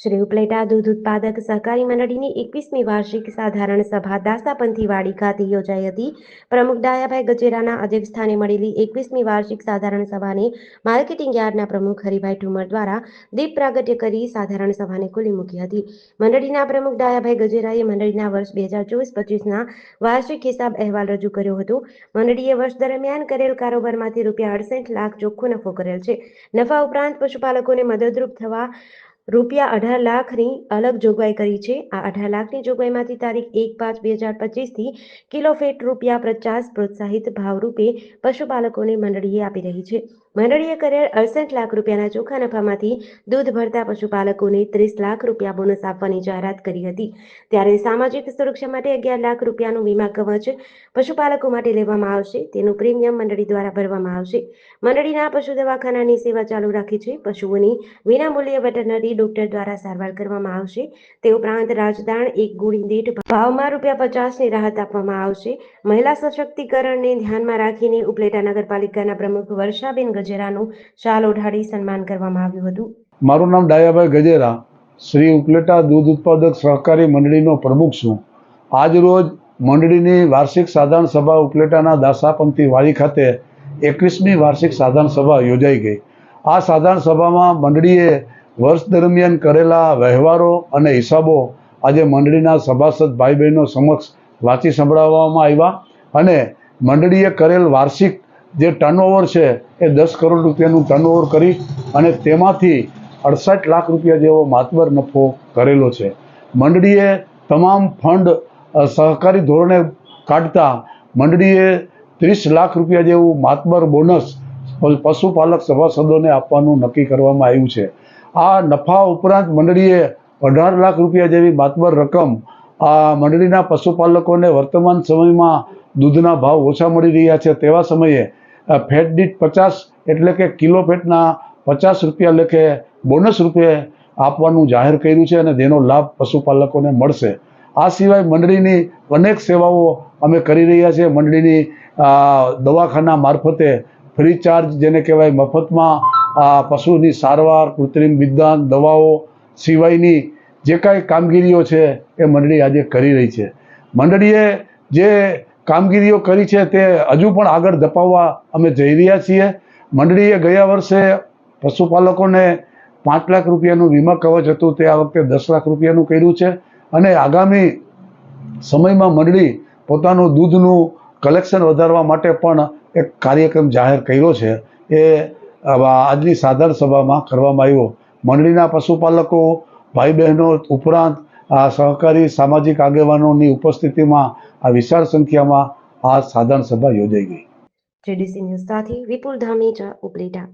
શ્રી ઉપલેટા દૂધ ઉત્પાદક સહકારી મંડળીની એકવીસમી વાર્ષિક સાધારણ સભા દાસાપંથી વાડી ખાતે યોજાઈ હતી. પ્રમુખ ડાયાભાઈ ગજેરાના અધ્યક્ષસ્થાને મળેલી એકવીસમી વાર્ષિક સાધારણ સભાને માર્કેટિંગ યાર્ડના પ્રમુખ હરિભાઈ ઠુમર દ્વારા દીપ પ્રાગટ્ય કરી સાધારણ સભાને ખુલ્લી મૂકી હતી. મંડળીના પ્રમુખ ડાયાભાઈ ગજેરાએ મંડળીના વર્ષ બે હજાર ચોવીસ પચીસના વાર્ષિક હિસાબ અહેવાલ રજૂ કર્યો હતો. મંડળીએ વર્ષ દરમિયાન કરેલ કારોબારમાંથી રૂપિયા અડસઠ લાખ ચોખ્ખો નફો કરેલ છે. નફા ઉપરાંત પશુપાલકોને મદદરૂપ થવા રૂપિયા અઢાર લાખની અલગ જોગવાઈ કરી છે. આ અઢાર લાખની જોગવાઈમાંથી તારીખ એક પાંચ બે હજાર પચીસથી કિલો ફેટ રૂપિયા પચાસ પ્રોત્સાહિત ભાવરૂપે પશુપાલકોને મંડળીએ આપી રહી છે. મંડળીએ કરેલ અડસઠ લાખ રૂપિયાના ચોખ્ખા નફામાંથી દૂધ ભરતા પશુપાલકોને ત્રીસ લાખ રૂપિયા બોનસ આપવાની જાહેરાત કરી હતી. ત્યારે સામાજિક સુરક્ષા માટે અગિયાર લાખ રૂપિયાનું વીમા કવચ પશુપાલકો માટે લેવામાં આવશે. તેનું પ્રીમિયમ મંડળી દ્વારા ભરવામાં આવશે. મંડળીના પશુ દવાખાનાની સેવા ચાલુ રાખી છે. પશુઓની વિનામૂલ્યે વેટરનરી ડોક્ટર દ્વારા સારવાર કરવામાં આવશે. તે ઉપરાંત રાજદાણ એક ગુણી દીઠ ભાવમાં રૂપિયા પચાસની રાહત આપવામાં આવશે. મહિલા સશક્તિકરણને ધ્યાનમાં રાખીને ઉપલેટા નગરપાલિકાના પ્રમુખ વર્ષાબેન ગજેરાનું શાલ ઓઢાડી સન્માન કરવામાં આવ્યું હતું. મારું નામ ડાયાભાઈ ગજેરા, શ્રી ઉપલેટા દૂધ ઉત્પાદક સહકારી મંડળીનો પ્રમુખ છું. આજ રોજ મંડળીની વાર્ષિક સાધારણ સભા ઉપલેટાના દાસાપંથી વાડી ખાતે એકવીસમી વાર્ષિક સાધારણ સભા યોજાઈ ગઈ. આ સાધારણ સભામાં મંડળીએ વર્ષ દરમિયાન કરેલા વ્યવહારો અને હિસાબો આજે મંડળીના સભાસદ ભાઈ બહેનો સમક્ષ વાંચી સંભળાવવામાં આવ્યા અને મંડળીએ કરેલ વાર્ષિક જે ટર્નઓવર છે, એ દસ કરોડ રૂપિયાનું ટર્નઓવર કરી અને તેમાંથી અડસઠ લાખ રૂપિયા જેવો માતબર નફો કરેલો છે. મંડળીએ તમામ ફંડ સહકારી ધોરણે કાઢતા મંડળીએ ત્રીસ લાખ રૂપિયા જેવું માતબર બોનસ પશુપાલક સભાસદોને આપવાનું નક્કી કરવામાં આવ્યું છે. આ નફા ઉપરાંત મંડળીએ અઢાર લાખ રૂપિયા જેવી માતબર રકમ આ મંડળીના પશુપાલકોને વર્તમાન સમયમાં દૂધના ભાવ ઓછા મળી રહ્યા છે. તેવા સમયે ફેટ દીઠ પચાસ એટલે કે કિલો ફેટના પચાસ રૂપિયા લેખે બોનસ રૂપે આપવાનું જાહેર કર્યું છે અને તેનો લાભ પશુપાલકોને મળશે. આ સિવાય મંડળીની અનેક સેવાઓ અમે કરી રહ્યા છીએ. મંડળીની દવાખાના મારફતે ફ્રી ચાર્જ જેને કહેવાય મફતમાં પશુની સારવાર, કૃત્રિમ વિદ્યાન દવાઓ સિવાયની જે કાંઈ કામગીરીઓ છે એ મંડળી આજે કરી રહી છે. મંડળીએ જે કામગીરીઓ કરી છે તે હજુ પણ આગળ ધપાવવા અમે જઈ રહ્યા છીએ. મંડળીએ ગયા વર્ષે પશુપાલકોને પાંચ લાખ રૂપિયાનું વીમા કવચ હતું, તે આ વખતે દસ લાખ રૂપિયાનું કર્યું છે. અને આગામી સમયમાં મંડળી પોતાનું દૂધનું કલેક્શન વધારવા માટે પણ એક કાર્યક્રમ જાહેર કર્યો છે. એ આજની સાધારણ સભામાં કરવામાં આવ્યો. મંડળીના પશુપાલકો, ભાઈ બહેનો ઉપરાંત આ સહકારી સામાજિક આગેવાનોની ઉપસ્થિતિમાં આ વિશાળ સંખ્યામાં આ સાધારણ સભા યોજાઈ ગઈ. જેડીસી ન્યૂઝ સાથે વિપુલ ધામેચા ઉપલેટા.